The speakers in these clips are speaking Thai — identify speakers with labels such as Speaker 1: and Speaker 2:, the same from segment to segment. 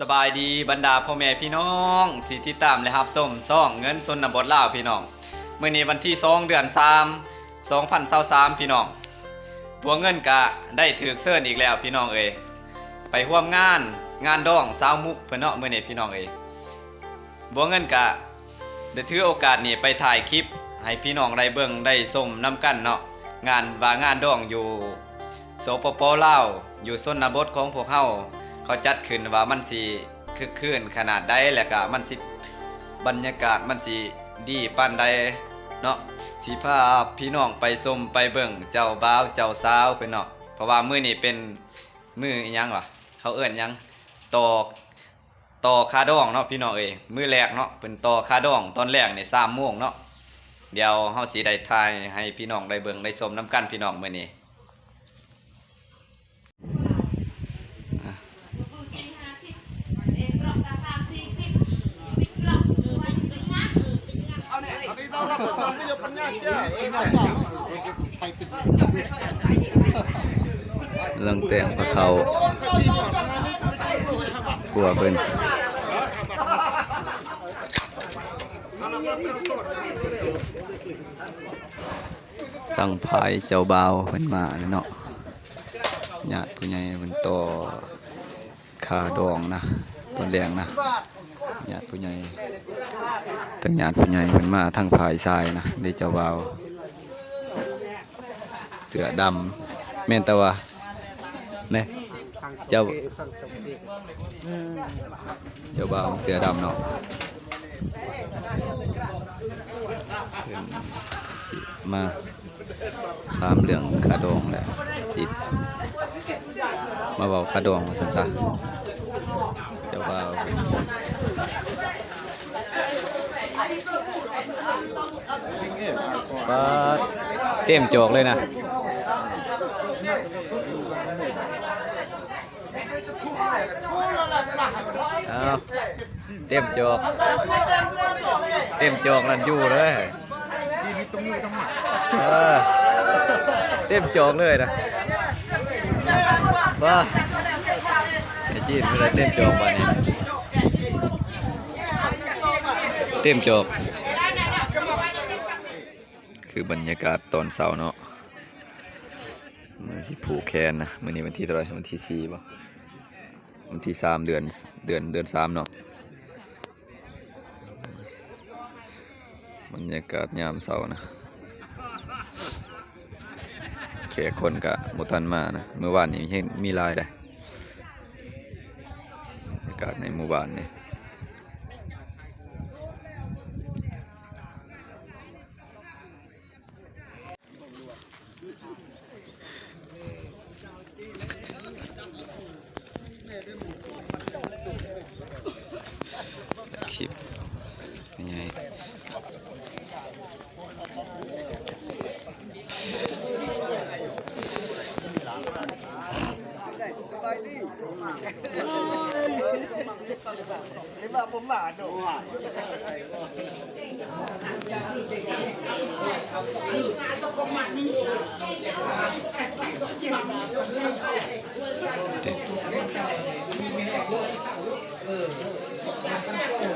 Speaker 1: สบายดีบรรดาพ่อแม่พี่น้องที่ติดตามและรับส้มซ่องเงินสนบทลาวพี่น้องเมื่อนี้วันที่2เดือน3 2023พี่น้องตัวเงินกะได้ถือเสื้ออีกแล้วพี่น้องเอ้ยไปร่วมงานงานดองสาวมุกเพิ่นเนาะมื้อนี้พี่น้องเอ้ยบัวเงินกะได้ถือโอกาสนี้ไปถ่ายคลิปให้พี่น้องได้เบิ่งได้ชมนํกันเนาะงานว่างานดองอยู่ สปปลาวอยู่ชนบทของพวกเฮาเขาจัดขึ้นว่ามันสิคึกคืนขนาดใดแล้วก็มันสิบรรยากาศมันสิดีปานใดเนาะสิพาพี่น้องไปชมไปเบิ่งเจ้าบ่าวเจ้าสาวเป็นเนาะเพราะว่ามื้อนี้เป็นมื้ออิหยังวะเขาเอิ้นหยังตอกต่อคาดองเนาะพี่น้องเอ้ยมื้อแรกเนาะเป็นต่อคาดองตอนแรกนี่3โมงเนาะเดี๋ยวเฮาสิได้ถ่ายให้พี่น้องได้เบิ่งได้ชมนํกันพี่น้องมื้อนี้
Speaker 2: บูสี่ห้าสิบเอ็กรอบละสามสี่สิบปิดกรอบเออเป็นเป็นงานเออเป็นงานเอา ล
Speaker 3: องรับผสมไม่ยกปัญญาเจ้าเองนะไปติด
Speaker 1: เรื่องแต่งพระเขาครัวเพิ่นตั้งภายเจ้าบ่าวเพิ่นมาเนาะญาติผู้ใหญ่เพิ่นต่อคาดองนะตอนแรงนะ ญาติผู้ใหญ่ทั้งญาติผู้ใหญ่เพิ่นมาทั้งภายทรายนะได้เจ้าบ่าว เสือดำแม่นตะว่าเนี่ยเจ้าเจ้าบ่าวเสือดำเนาะมาถามเรื่องคาดองแหละสิมาเว้าคาดองว่าซั่นซะเจ้าบ่าว ปาดเต็มโจกเลยนะเอาเต็มโจก เต็มโจกนั่นอยู่เลยเออเต็มโจกเลยนะว้าไอ้จีนไม่ได้เต็มโจกบ้านนี้เต็มโจก คือบรรยากาศตอนเช้าเนาะมันที่ผูกแขนนะมื่อนี้วันที่เท่าไหรวันที่สี่ป่ะวันที่สามเดือนเดือนเดือนสามเนาะบรรยากาศยามเสาร์นะแขกคนกะมทันมานะเมื่อวานนี้เห็นมีลายเลยบรรยากาศในหมู่บ้านเนี่ย คลิปยังไง
Speaker 3: นี่มาผมมาดู
Speaker 1: เอ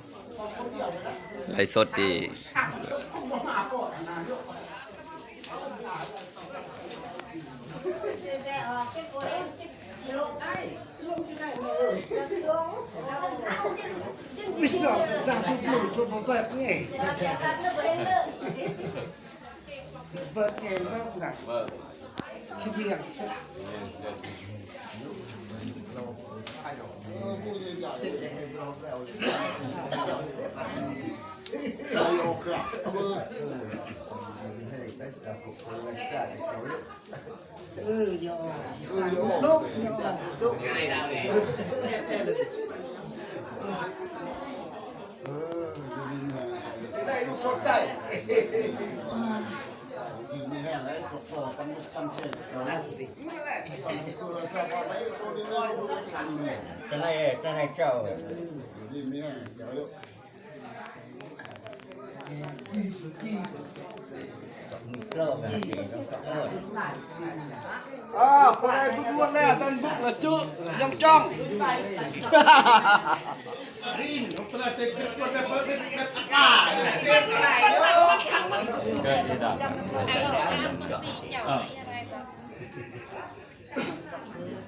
Speaker 1: ไลฟ์สดดี
Speaker 3: ไม่ชอกจากทุกคนชนมาแบบนี้เปิดเองเริ่มหนักคิดอย่างเสร็จ ได้ลูกชดใช่
Speaker 4: จะให้จะให้เจ้า
Speaker 5: à con này bút luôn nè à, tên bút là chữ trong trong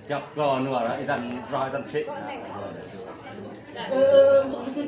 Speaker 6: chọc cò nữa đó đàn rồi đàn phết
Speaker 4: ừ ừ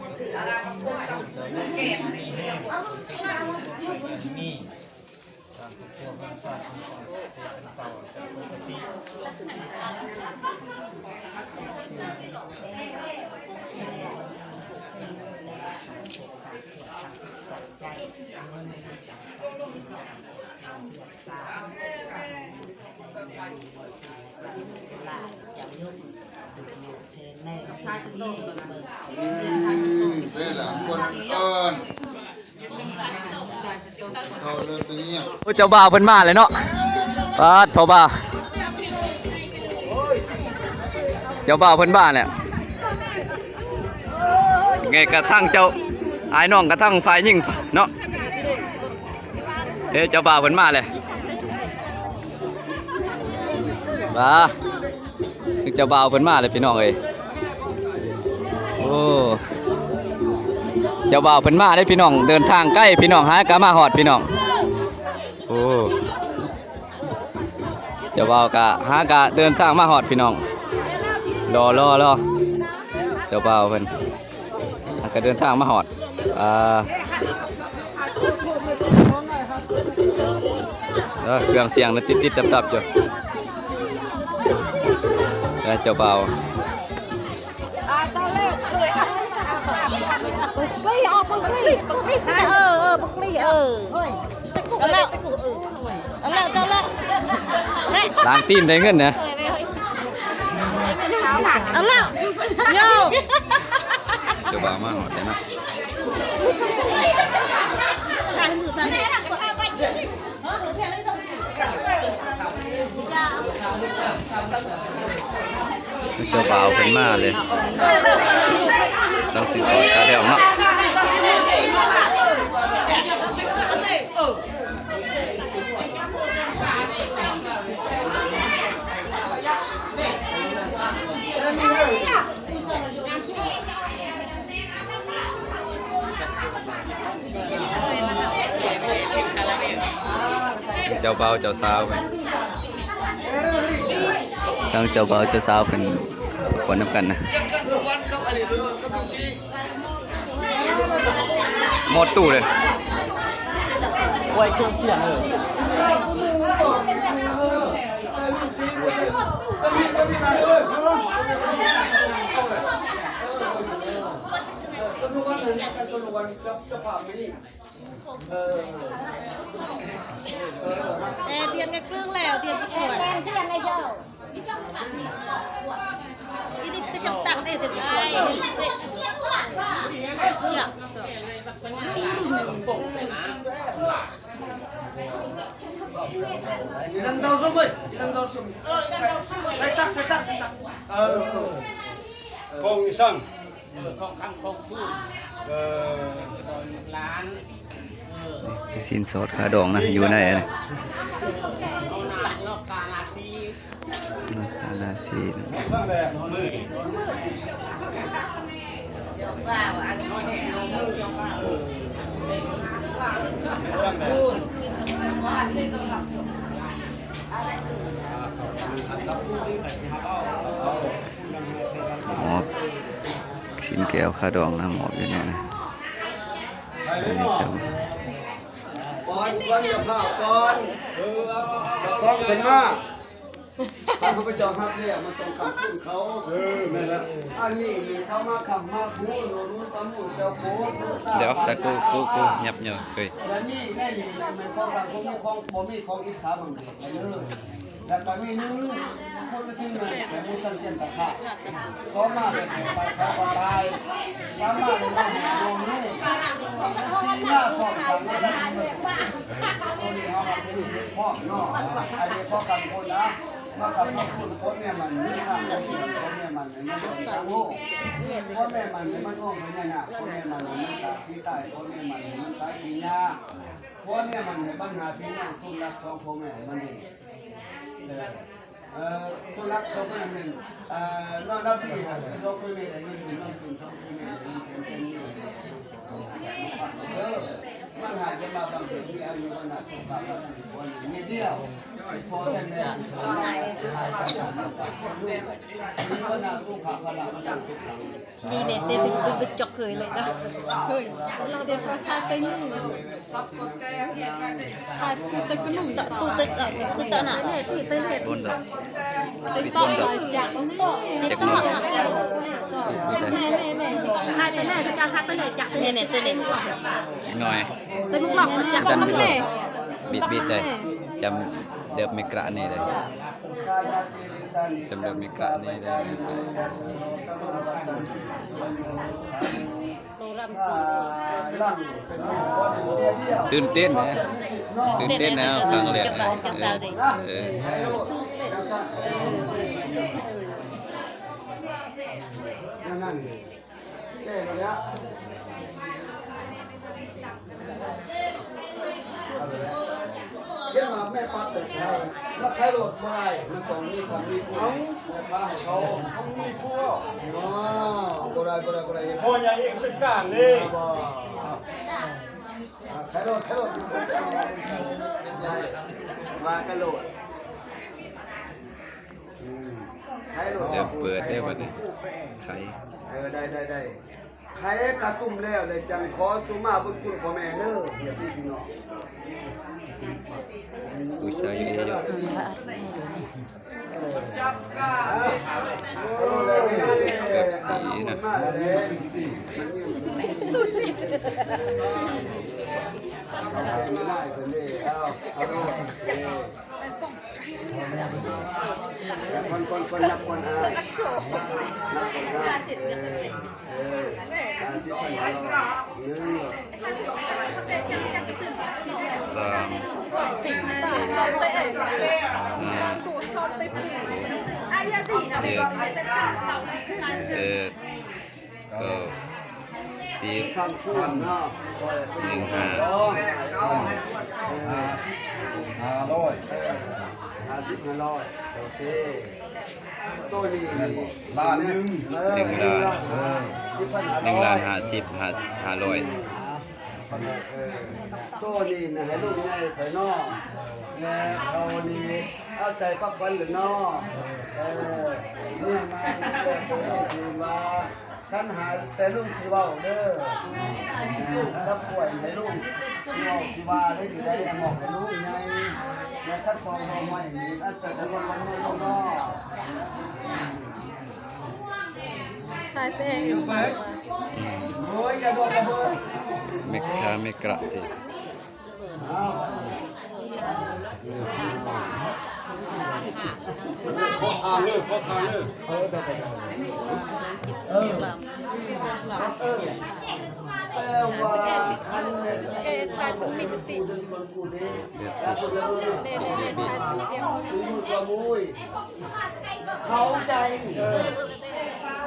Speaker 4: มีเกลือกันสิต้องตะโกน
Speaker 3: à con này bút luôn nè tên bút là chú trong trong
Speaker 4: เกิดที่ดับจับก่ อนว่าไอ้ดันรอยดันเช็ด
Speaker 3: ừ cái thế này là
Speaker 7: đây là quân ơn thôi lên tự nhiên
Speaker 1: โอ้เจ้าบ่าวเพิ่นมาเลยเนาะปาดพ่อบ่าวเจ้าบ่าวเพิ่นมาแหละไงกระทั่งเจ้าไอายน้องกระทั่งฝ่ายยิ่งเนาะเอ้เจ้าบ่าวเพิ่นมาเลย บ้าเจ้าบ่าเพิ่นมาเลยพี่น้องเอ้ยโอ้เจ้าบ่าวเพิ่นมาได้พี่น้องเดินทางใกล้พี่น้องหากะมาฮอดพี่น้องโอ้เจ้าบ่าวกะหากะเดินทางมาหอดพี่น้องรอรอรอเจ้าบ่าวเพิ่นหากะเดินทางมาหอดอ่าเครื่องเสียงนั้นติดติดดับดับๆอยู่ แล้วเจ้าเบ่าว
Speaker 8: ปลีออกปลีปลีเออเออปลีเออตะกุกแล้วเออแล้วจะแล้ว
Speaker 1: ล้างตีนได้เงินนะ
Speaker 8: เอาแล้วโย่
Speaker 1: เจ้าบ่าวมาหอดได้นะ
Speaker 8: ก
Speaker 1: เจ้าบ่าวเพิ่นมาเลยต้องสิสอยกระเดียวเนาะเจ้าเบาวเจ้าสาวไปทั้งเจ้าเบาวเจ้าสาวเป็น คนนับกันนะ หมดตู้เลยไว้เครื่องเสียงเลย
Speaker 3: con luôn ăn này con luôn ăn cho cho phạm cái gì ờ
Speaker 8: เออเตรียมกันเครื่องแล้วเตรียมประกวดเตรียมอะไรเจ้า อีนี่ไปจับตังได้ถึงไอ้เนี่ย
Speaker 3: đang đau sum ơi đang đau sum sai tắc sai tắc sai tắc ờ
Speaker 4: คงสั่งคงข้างคงฟูเออล้าน
Speaker 1: สินสอดขาดองนะอยู่ไหนนะ
Speaker 4: อกกาลาซี
Speaker 1: น
Speaker 5: ห
Speaker 1: มอบสินแก้วคาดองนะหมอบอยู่เนี่ยนะอันนี้
Speaker 5: เนาะ
Speaker 1: จ
Speaker 3: ก่อนก่อนอย่าพลาดก่อน
Speaker 5: เออเอาเอา
Speaker 3: กล้องเป็นมาก ถ้าเขาไปจองครับเนี่ยมันตรงกับขึ้นเขา
Speaker 5: เออนั่นแหละ
Speaker 3: อันนี้เขามาขับมาพูดรู้ตำรวจเจ้าโพสำ
Speaker 1: เดี๋ยวสักกูกูกูยับเหยอะเฮ้ย
Speaker 3: แล้วนี่แม่นี่มันของทางผมมีของผมมีของอีกสามมันเด็กไปเลยแล้วก็มีนึงคนละที่หนึ่งแต่มูตันเจนตะขาสองมาเป็นไปเขาก็ตายสามมาเป็นลงนี่สี่มาของทางนี้ตัวนี้เขาเป็นพ่อนอกอันนี้พ่อกันคนนะ มากับพ่อคุณคนเนี่ยมันนี่นะคนเนี่ยมันมันไม่ใช่โง่พ่อแม่มันมันโง่เหมือนกันนะพ่อแม่มันมันตายพี่ตายพ่อแม่มันมันตายพี่ยาพ่อเนี่ยมันในปัญหาพี่น้องสุนัขสองพ่อแม่มันเองเอ่อสุนัขสองพ่อแม่มันเอ่อนอกจากพี่ครับเราเคยมีอะไรนี่เป็นน้องจุนสองพ่อแม่เป็นเสียงเป็นนี่เออ มันหายจะมาบางทีที่อายุขนาดสงครามวันนี้เดียวพอแค่นี้หายหายจากการสัมผัสลูกนี่ก็น่าสู้ขับขนาดมันจะสุดขัง
Speaker 2: đi để để từ từ từ chọc cười lại đó cười là để cho tha tính tha tôi cái lùng tự tu tự ở tự tự nào hết thì tên hết
Speaker 1: ต้นดอก
Speaker 2: tự to là chả có to tự to là nè nè nè
Speaker 9: hai tên này sẽ cho hai tên này chặt tên
Speaker 2: nè nè tên này
Speaker 1: อีกหน่อย
Speaker 9: tên múc lọc là chặt
Speaker 1: ดัน
Speaker 9: con
Speaker 1: ไป
Speaker 9: lắm
Speaker 1: เลย
Speaker 9: nè
Speaker 1: บิดบิดเลยจำเดิมไม่กระนี่เลยจำเดิมไม่กระนี่เลยในไทยตื่นเต้นนะตื่นเต้นนะครั้งแรกนะเออ เออ
Speaker 3: นั่นแก้กันแล้วเยี่ยมมาแม่ปัดแต่เช้าใครโหลดเมื่อไรมันต้องมีความมีผู้แม่ป้าให้เขา
Speaker 5: เขามีพวก
Speaker 3: อ๋อก็ได้ก็ได้ก็ได้
Speaker 5: พ่อใหญ่เองเป็นกลางเลย
Speaker 3: ใครโหลดใครโหลดมากันโหลดใครโหลด
Speaker 1: เริ่มเปิดได้ป่ะเนี่ยใคร
Speaker 3: เออได้ได้ได้ ใครกระตุ้มแล้วเลยจังขอสุมาบุญคุณพ่อแม่เด้ออย่าพี่พี่น้อง
Speaker 1: ตุยชายอยู่เอยอะ
Speaker 3: แบบสีนะ คนคนคนนับคนอะนับคนอะเออห้าสิบคนเราหนึ่ง
Speaker 1: สามห้าหกเจ็ดแปดเก้าสิบ
Speaker 3: คำพูดเนาะ
Speaker 1: หนึ่งห้า
Speaker 3: ห้าร้อย ห้าสิบห้าร้อยโอเคตัวนี้ล้านหนึ่ง
Speaker 1: หนึ่งล้าน
Speaker 3: สิบพัน
Speaker 1: หนึ่งล้านห้าสิบห้าห้าร้อย
Speaker 3: ตัวนี้นะให้ลูกง่ายไปนอกแม่เขานี่เอาใส่ปักฟันหรือนอกเออเนี่ยมาเพื่อสิว่าท่านหาแต่ลุงสิเว้าเด้อถ้าป่วยให้ลุงเว้าสิว่าได้สิได้หมอกให้ลุงไง แม่ท่านของบ่ใหม่นี่อันจะสมวันวันนี้นอก
Speaker 2: hai tên
Speaker 3: โอ้ยอย่าบอกกระเบิด
Speaker 1: ไม่กระไม่กระสิ
Speaker 3: อ้าว
Speaker 5: พ่อทาเลยพ่อทาเลย
Speaker 3: แต่ว่าคันเนี่ย
Speaker 2: cái hai tụi mình thì
Speaker 3: กูเป็นคนกูนี่แล้วกูเลย
Speaker 2: nè nè nè hai tụi em
Speaker 3: กูอยู่กับมุ้ยเขาใจเออ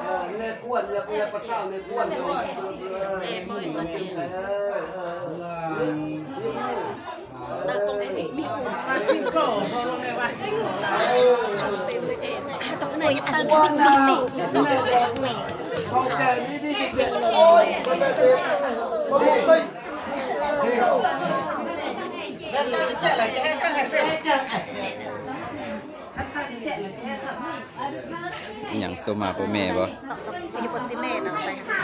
Speaker 3: เออเนี่ยกวนเนี่ยเนี่ยประสาเนี่ยกวนเนี่ยเออเออเออเออนี่
Speaker 2: ta cũng bị bị bị cổ rồi này bạn cái ngủ là tên tôi em tao này ta
Speaker 3: ว่า
Speaker 2: bị
Speaker 3: นา
Speaker 2: bị
Speaker 3: เขาเด็มเป็นคนเฮ้ยแล้วสร้างเจ๊อะไรจะให้สร้างให้เต้ให้เจ๊ให้สร้างเจ๊อะไรจะให้สร้าง
Speaker 1: อย่างโซมาพ่อแม่บ่
Speaker 2: ที่บนที่แม่นำไปหา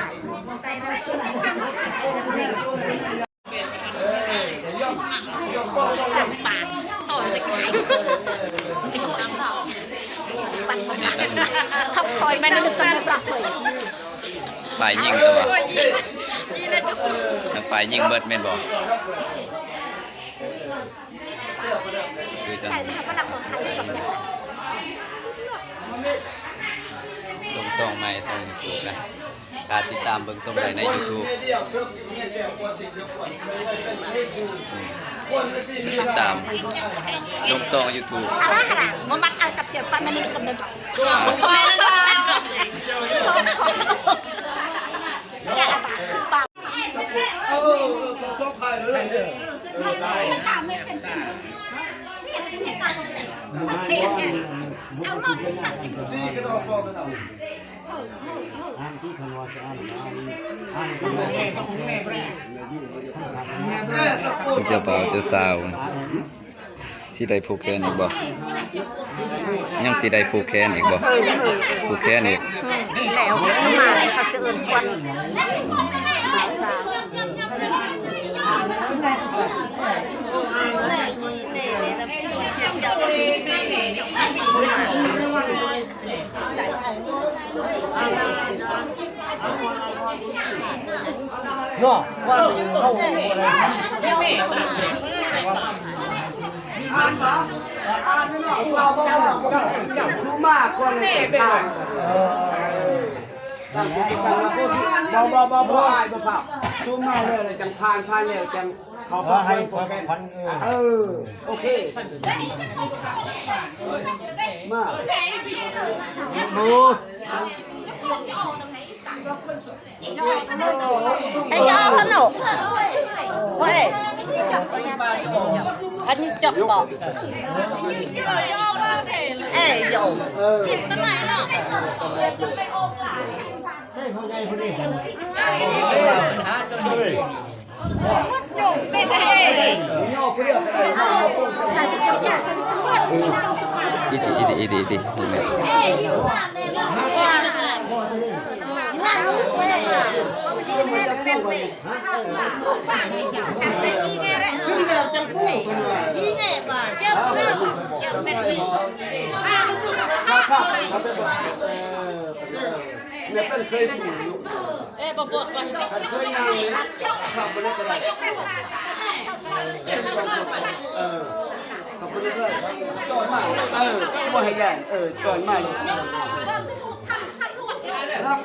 Speaker 2: ปากต่อจะกินไปทำเราปั่นมันทับคอยแม่นึกกันปรับเลย
Speaker 1: ปลายยิงตัว
Speaker 2: นี่น่าจะสู้
Speaker 1: นักปลายยิงเบิดแม่นบ่คือจัง
Speaker 2: ใช่ไหมคะว่าหลักของไทยกับเนี่ย
Speaker 1: ลงซองใหม่ซอง YouTube นะการติดตามเบิ่งชมได้ใน YouTube ติดตามลงซอง YouTube
Speaker 2: อะไรขนาดมันมัดอะไรกับเจียวปั้นมันนี่กับเดินแม่ชอบแกอะไรคือปาก
Speaker 3: เออสองพายเลยเออได้
Speaker 2: ตามไม่เสร็จเอาหน่อยสั่ง
Speaker 3: ที่ก็ต้ อ่า
Speaker 5: นที่คำว่าจะอ่านอ่านอ่าน
Speaker 3: แม่ต้องแม่แม่แม่แม่ต้องพูด
Speaker 1: เจ้าบ่าวเจ้าสาวสิได้ผูกแขนอีกบ่ยังสิได้ผูกแขนอีกบ่ผูกแขนอีก
Speaker 2: แล้วสมัยเขาจะเอิญควันสาว เนาะ
Speaker 3: ว่าจะเข้าอะไรอ่านมาอ่านไม่หรอกเราบอกว่าจับซูมากกว่าเลยทางเออตั้งใจฟังแล้วก็บ่บ่บ่บ่อายบ่ครับซูมากเลยจังพานพานแล้วจัง เขาก็ให้พันเออโอเคมาบู
Speaker 9: ไอ้ยอพะหนกเว้ยอันนี้จบต่อเอ้ยโย
Speaker 3: เออโยกเรียกอะไร
Speaker 1: อีติอีติอีติอีตินี่แหละ
Speaker 3: ซึ่งเดี ยวจังกู้กันว่า
Speaker 2: นี่ไงป่ะเจ้าเรื่อง เจ้าเป็นวี
Speaker 3: ครับครับครับเป็นแบบเออเนี่ยเป็นเคยสูงอยู่
Speaker 2: เอ๊ะบอกบอกก่อน
Speaker 3: เคยนั่งเนี่ยขับไปได้ก็ได้เออขับไปเรื่อยๆจอดมาเออบ่ให้แย่เออจอดมาเลยครับ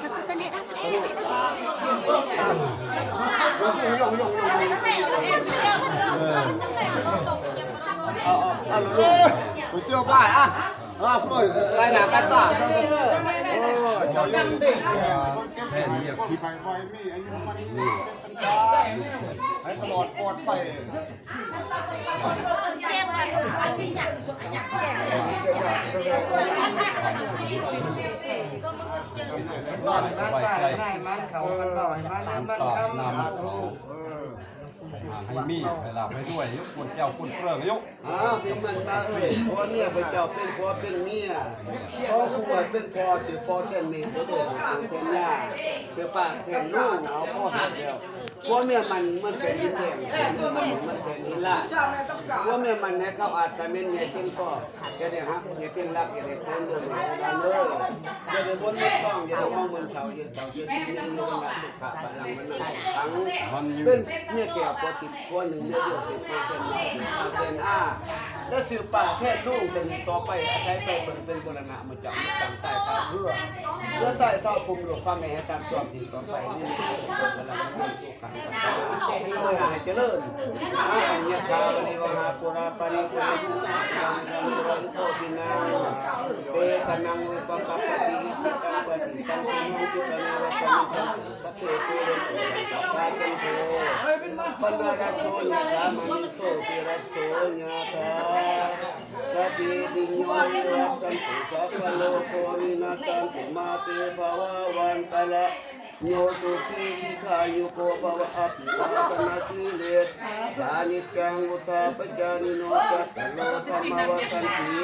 Speaker 3: ยงยงยงเอาเอาเอาลง
Speaker 7: กูเจ้าบ้านอะอะพวกรายหนากันต่อโอ้เจำได้เสียแค่นี้คิดไปไว้ไม่อายุมันนี้เป็นตายให้ตลอดปลอดไป
Speaker 2: แก้มไปไม่อยากสวยอยากแก้ก็
Speaker 3: มันก็เจอหลอนมันไปมันเขามันหลอยมันมันคำสา
Speaker 7: ทุ
Speaker 10: ให้มีเวลาไปด้วยยกคนแก้วคนเปลืองยก
Speaker 3: อ้าวพี่มันมาเอ้ยพอเนี่ยไปเจ้าเป็นพอเป็นเมียพ่อผู้ป่วยเป็นพอสือพอเช่นนี้สือเด็กสือเช่นย่าสือป้าเช่นลูกเอาพ่อหักเดียวพ่อเมียมันมันเป็นยิ้มแย้มมันมันเป็นนิล่าพ่อเมียมันให้เขาอาจจะเป็นเนี่ยกินก็จะได้ฮะเนี่ยเป็นรักอย่าได้คนเดินกันเลยอย่าได้คนไม่ต้องอย่าได้มองมันเสาอย่าเสาอย่าที่นี่มันมาสุขะพลังมันทั้งเป็นเมียแก้วพอสิบคนหนึ่งเดียวสิบเปอร์เซ็นต์เอาเซนอาแล้วสืบป่าแท้ลูกเป็นต่อไปอาศัยไปเป็นเป็นบรณะมาจับมาจังใต้ท่าเรือเรือใต้ท่าภูมิหลวงพ่อแม่ตามจอมดีต่อไปนี่เป็นพลังงานสุขังกันให้มันให้เจริญอาอัญญชาปริวหาปุราปริสุทธิ์สังสังสังโตินาเปตนังวิปัสสติจิตังปฏิตังตุมจิตนาวัสสัมสัตเตเตเรตัปปาจันโตปัญญาโสยธามิโสติรัสโสยธาสัพพิติโยวัสสันตุสัพพะโลกวินาสันตุม โยสุขีทิคายุโกภวะอภิวาตนาสีเลสานิจังอุทาปจานิโนจัตโลธรรมวัคันติ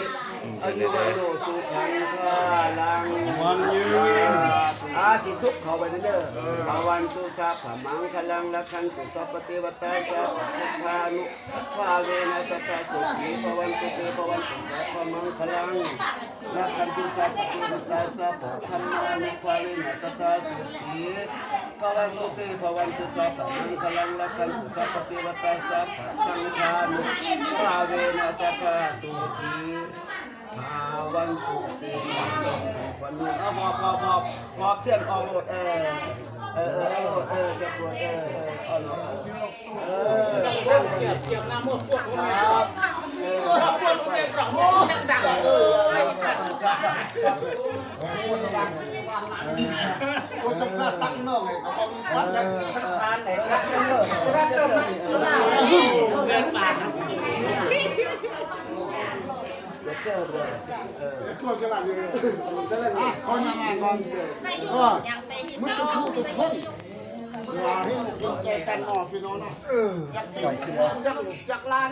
Speaker 3: อายุวโนสุขังคาลังมันยืน อาสิสุขเข้าไปเด้อภาวันตุสัพพมังคลังละคันตุสัพพเทวตาสัพพพุทธานุภาเวนะสัทธาสุขีภวันตุเตภวันตุสัพพมังคลังละคันตุสัพพเทวตาสัพพธรรมานุภาเวนะสัทธาสุขีภวันตุเตภวันตุสัพพมังคลังละคันตุสัพพเทวตาสัพพสังฆานุภาเวนะสัทธาสุขีอาวันตุเตวันนี้ เอาหอบหอบหอบหอบเชือกออกหมดเออเออเออเออจะปวดเออเออเอาหน่อยเออเจ็บเจ็บน้ำมูกปวดครับเออปวดเป็นประโมดังเออครับ
Speaker 7: คนต้องการตั้งนอกไงก็ต้องวัดกัน
Speaker 3: ทานไหนครับเออครับเออเกินปากเดี๋ยวเสิร์ฟเลยเออ
Speaker 7: ตัวจะหลับอยู่จะเล่นคนยังไงก่อนก็มึงจะพูดทุกคนว่าให้หมดใจกันนอกพี่น้องนะเอออยากจักจักลาน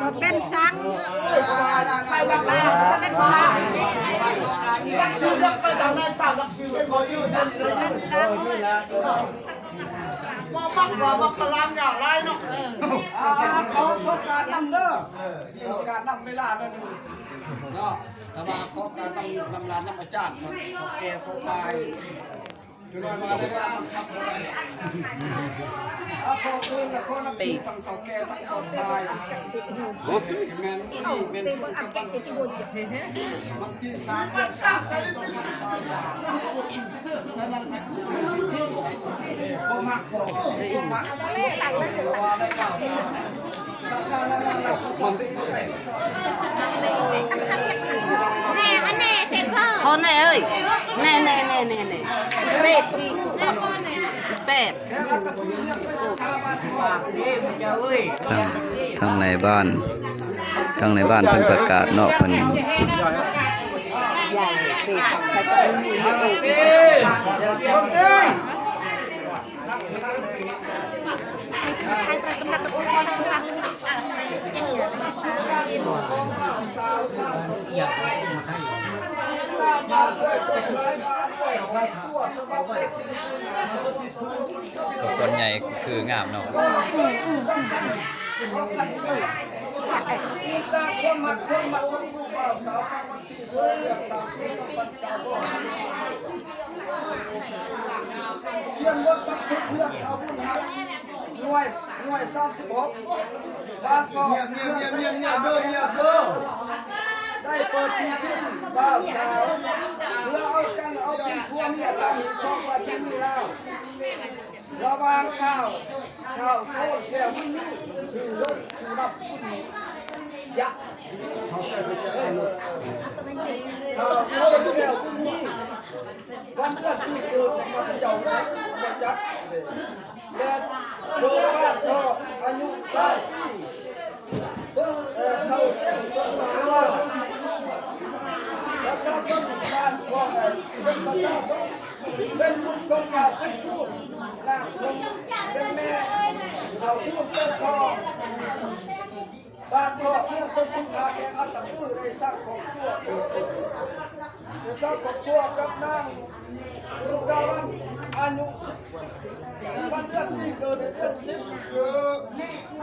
Speaker 2: บ่เป็นสังใครว่าบ้าบ่เป็นสัง
Speaker 7: รักชื่อรักไปทางนั้นสาวรักชื่อไปขอชื่อนั่นเลยว่ามักว่ามักพลังอย่างไรเนาะ
Speaker 5: เขาเขาการนำเด้อเขาการนำเวลาเด้อเนาะแต่ว่าเขาการนำนำลานนำอาจารย์เขาแก่เขาตายจุดมาได้ว่ามันทำอะไรอาโคคืนละคนนำปีตั้งเขาแก่ตั้งเขาตายแม่นที่เป็น
Speaker 2: เป็นบ่อันแกสิที่บ่อยู่
Speaker 5: บางทีสามวันสามใส่สองวันสาม สามนั่นนั่นบ่มักบ่บ่มัก
Speaker 2: เล่ตังนั่น
Speaker 5: เราะว่าได้ข่าวมาถ้าถ้านั่นนั่นเราคนที่เขา
Speaker 2: แม่อันแน่เต็มพ่อ
Speaker 9: Con này ơi Nè nè nè nè nè Bệt đi Bệt
Speaker 1: ทางทางในบ้านทางในบ้านเพิ่นประกาศเนาะเพิ่น
Speaker 9: Dài Bệt Sao cho anh nhìn nó
Speaker 2: ใครประกำลังตะโกนสังฆะ
Speaker 1: คนใหญ่คืองามเนาะ
Speaker 5: ตากคนมักคนผู้บ่าวสาวทั้งวันที่สอง เดือนสามปีสองพันสามร้อยเขียนบทบันทึกเรื่องชาวบุญฮักหน่วยหน่วยสามสิบหกบ้านก็
Speaker 3: เงียบเงียบเงียบเงียบเงียบเด้อเงียบเด้อ
Speaker 5: ได้เปิดปีที่บ่าวสาวเพื่อเอากันเอาเป็นพวงเนี่ยหลังของวันที่มีแล้วระวางข้าวข้าวโทษแก้วมันนี่คือรถคือรับคุณยะข้า วโทษแก้วมันนี่วันเกิดที่เกิดของเจ้านะมาจัดและโดยว่าพ่ออายุสามปีเพิ่งเอ่อเข้าเต็มสองสามวันประชาชนบ้านของเป็นประชาชนเป็นบุญของเขาเป็นทูตนางชมเป็นแม่เขาพูดเป็นพ่อ บานพ่อเพื่อนสุขภาพแห่งอัตตปื้อได้สร้างของครัวได้สร้างของครัวกับนางลูกดาวันอายุในวันเดือนปีเกิดเดือนสิบ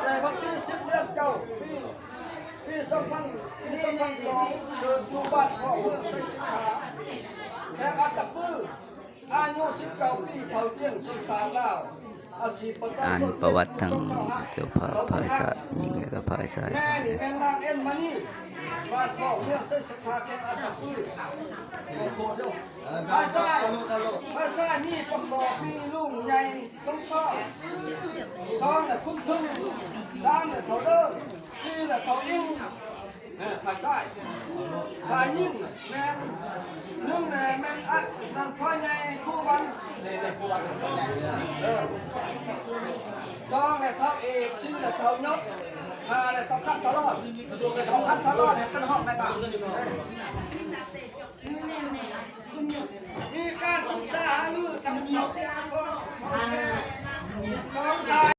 Speaker 5: ในวันที่สิบเดือนเก้าปีปีสองพันปีสองพันสองเกิดอยู่บ้านพ่อเมืองไซสิขาและอัตตปื้ออายุสิบเก้าปีเผาเจียงสงสารลาว อ่า
Speaker 1: นประวัติทางเจ้าภาพภายศาสหญิงและก็ภายชาย
Speaker 5: แม่นี่แม่นางเอ็นมานี่บ้านพ่อเมืองไซสิขาแกอัตตปื้อขอโทษด้วยภาษาภาษานี่ประกอบมีลุงใหญ่สงเคราะห์สองน่ะคุ้มทึ่งสามน่ะเท่าเดิมสี่น่ะเท่าอิ่ง นี่ยภาษาภายิ่งแม่นึ่งแม่แม่อัดนั่นพ่อใหญ่คู่วันเนี่ยเนี่ยคู่วันเออสองเนี่ยเท่าเอกชื่อเนี่ยท่ายศภพาเลยต้องคัดตลอดต้องคัดตลอดเนี่ยเป็นห้องไม่บ้างมีการศึกษาลือจำเนียวที่อ่านว่าสองทาง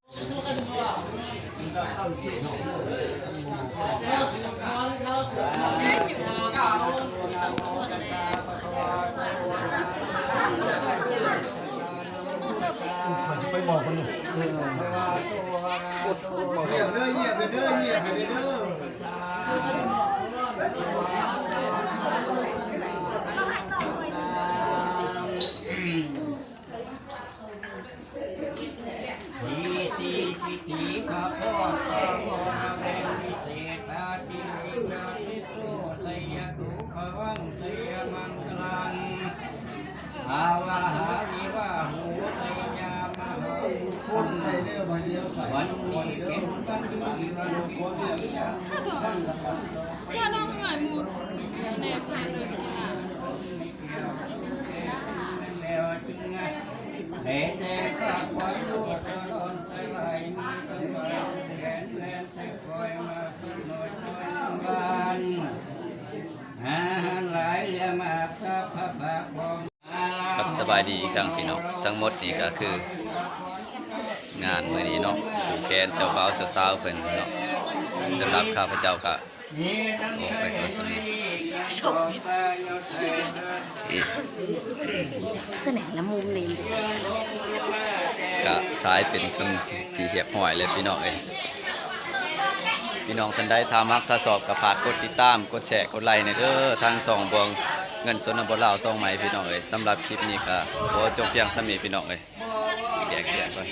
Speaker 7: ไปบอกมันนี่
Speaker 3: เงียบเด้อเงียบเด้อเงียบเด้อ
Speaker 11: ทีสีสิทีข้าพ่อข้าพ่อเป็นวิเศษอาทิวินาสิโสสย ตุขวังสยมังคลังอาวาหาวิวาหูสยามหาภู
Speaker 3: ค
Speaker 11: คุ
Speaker 3: น
Speaker 11: ณ
Speaker 3: ไทยเด้อมาเดียวใส่
Speaker 11: วันนี้เป็นวันดีวันดีวันดี
Speaker 2: ถ้าน้องหายมูในภายใน
Speaker 11: แล้วจึงไงเด็กเด็กก็คอยดูตลอดใส่ไหลมีตั้งไว้แขนแลนใส่คอยมาหน่อยหน่อยทั้งบ้านอาหารหลายเรียมาสัพพะปะบอง
Speaker 1: ครั บสบายดีอีกครั้งพี่น้องทั้งหมดนี่ก็คือ งานมื้อนี้เนาะผูกแขนเจ้าบ่าวเจ้าสาวเพิ่นเนาะสำหรับข้าพเจ้าก็โอ้ไปก่อนสำนี้
Speaker 9: ก็ไหนละมุมนี่
Speaker 1: ก็ท้ายเป็นซึ่งที่เหียบห้อยเลยพี่น้องเอ้ยพี่น้องท่านใดทามักถ้าสอบกับฝากกดติดตาม กดแชร์กดไลค์ในเด้อทางสองบวง เงินสนบทลาวสองไหมพี่น้องเอ้ยสำหรับคลิปนี้ก็ขอจบเพียงสมีพี่น้องเอ้ยแยกๆก่อน